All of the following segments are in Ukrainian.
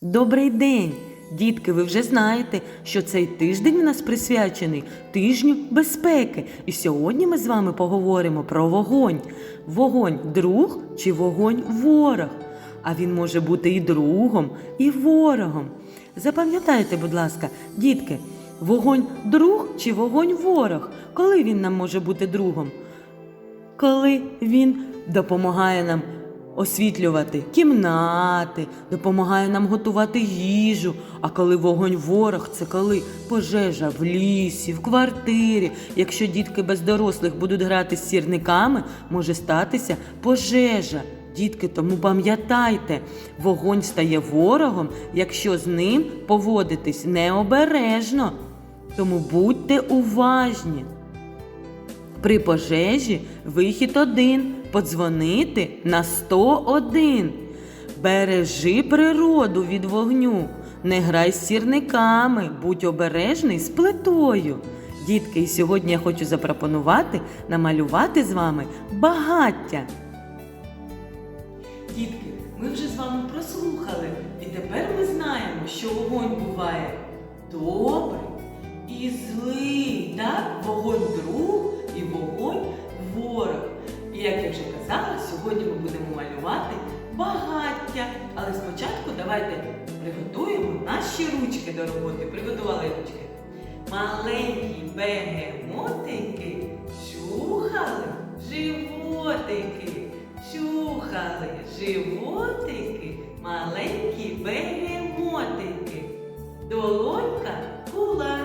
Добрий день! Дітки, ви вже знаєте, що цей тиждень у нас присвячений тижню безпеки. І сьогодні ми з вами поговоримо про вогонь. Вогонь друг чи вогонь ворог. А він може бути і другом, і ворогом. Запам'ятайте, будь ласка, дітки, вогонь друг чи вогонь ворог? Коли він нам може бути другом? коли він допомагає нам освітлювати кімнати, допомагає нам готувати їжу. А коли вогонь ворог, це коли пожежа в лісі, в квартирі. Якщо дітки без дорослих будуть грати з сірниками, може статися пожежа. Дітки, тому пам'ятайте, вогонь стає ворогом, якщо з ним поводитись необережно. Тому будьте уважні. При пожежі вихід один подзвонити на 101. Бережи природу від вогню, не грай з сірниками, будь обережний з плитою. Дітки, і сьогодні я хочу запропонувати намалювати з вами багаття. Дітки, ми вже з вами прослухали, і тепер ми знаємо, що вогонь буває добрий і злий, так? Вогонь друг і вогонь ворог. І як я вже казала, сьогодні ми будемо малювати багаття. Але спочатку давайте приготуємо наші ручки до роботи. Приготували ручки. Маленькі бегемотики чухали животики. Чухали животики, маленькі бегемотики. Долонька кула,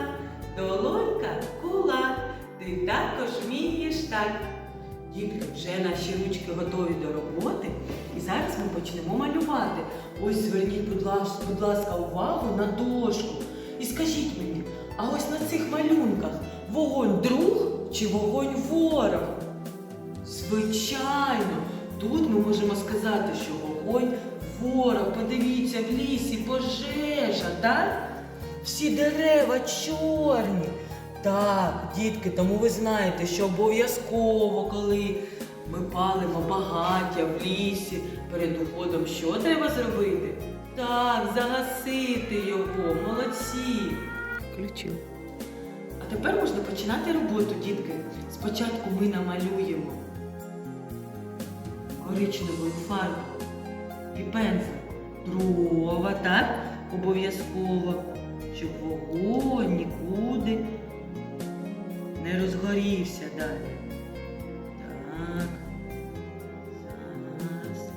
долонька кула. Ти також вмієш так. Дітки, вже наші ручки готові до роботи. І зараз ми почнемо малювати. Ось зверніть, будь ласка, будь ласка, увагу на дошку. І скажіть мені, а ось на цих малюнках вогонь друг чи вогонь ворог? Звичайно, тут ми можемо сказати, що вогонь ворог. Подивіться, в лісі пожежа, так? Всі дерева чорні. Так, дітки, тому ви знаєте, що обов'язково, коли ми палимо багаття в лісі, перед уходом що треба зробити? Так, загасити його, молодці. Включив. А тепер можна починати роботу, дітки. Спочатку ми намалюємо коричневою фарбою і пензлем дрова, так? Обов'язково, щоб вогонь нікуди не розгорівся далі. Так. Зараз.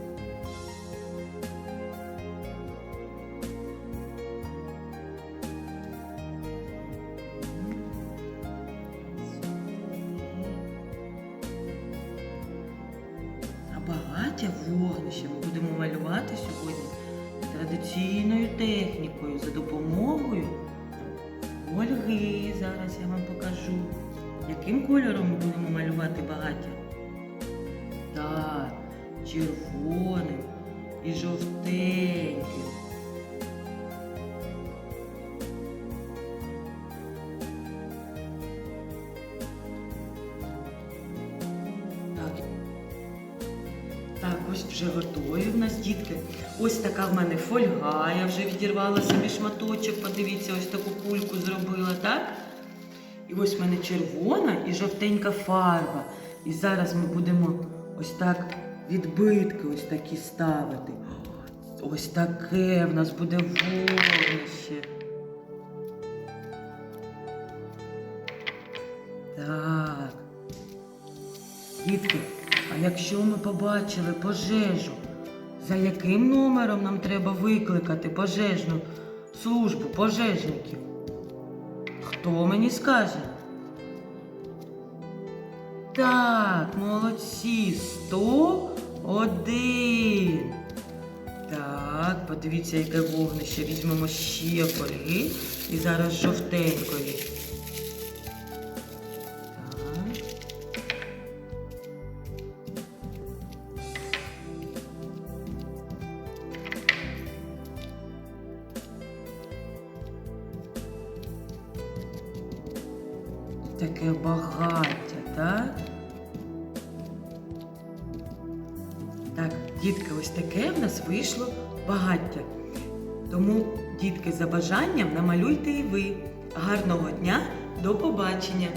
А багаття вогнище ми будемо малювати сьогодні традиційною технікою за допомогою Ольги. Зараз я вам покажу. Яким кольором ми будемо малювати багаття? Так, червоним і жовтеньким. Так. Так, ось вже готові в нас дітки. Ось така в мене фольга. Я вже відірвала собі шматочок. Подивіться, ось таку кульку зробила, так? І ось в мене червона і жовтенька фарба. І зараз ми будемо ось так відбитки ось такі ставити. Ось таке в нас буде вогнище. Так. Дітки, а якщо ми побачили пожежу, за яким номером нам треба викликати пожежну службу пожежників? Хто мені скаже? Так, молодці, 101. Так, подивіться, яке вогнище. Візьмемо ще кольги і зараз жовтенької. Таке багаття, так? Так, дітки, ось таке в нас вийшло багаття. Тому, дітки, за бажанням намалюйте і ви. Гарного дня, до побачення!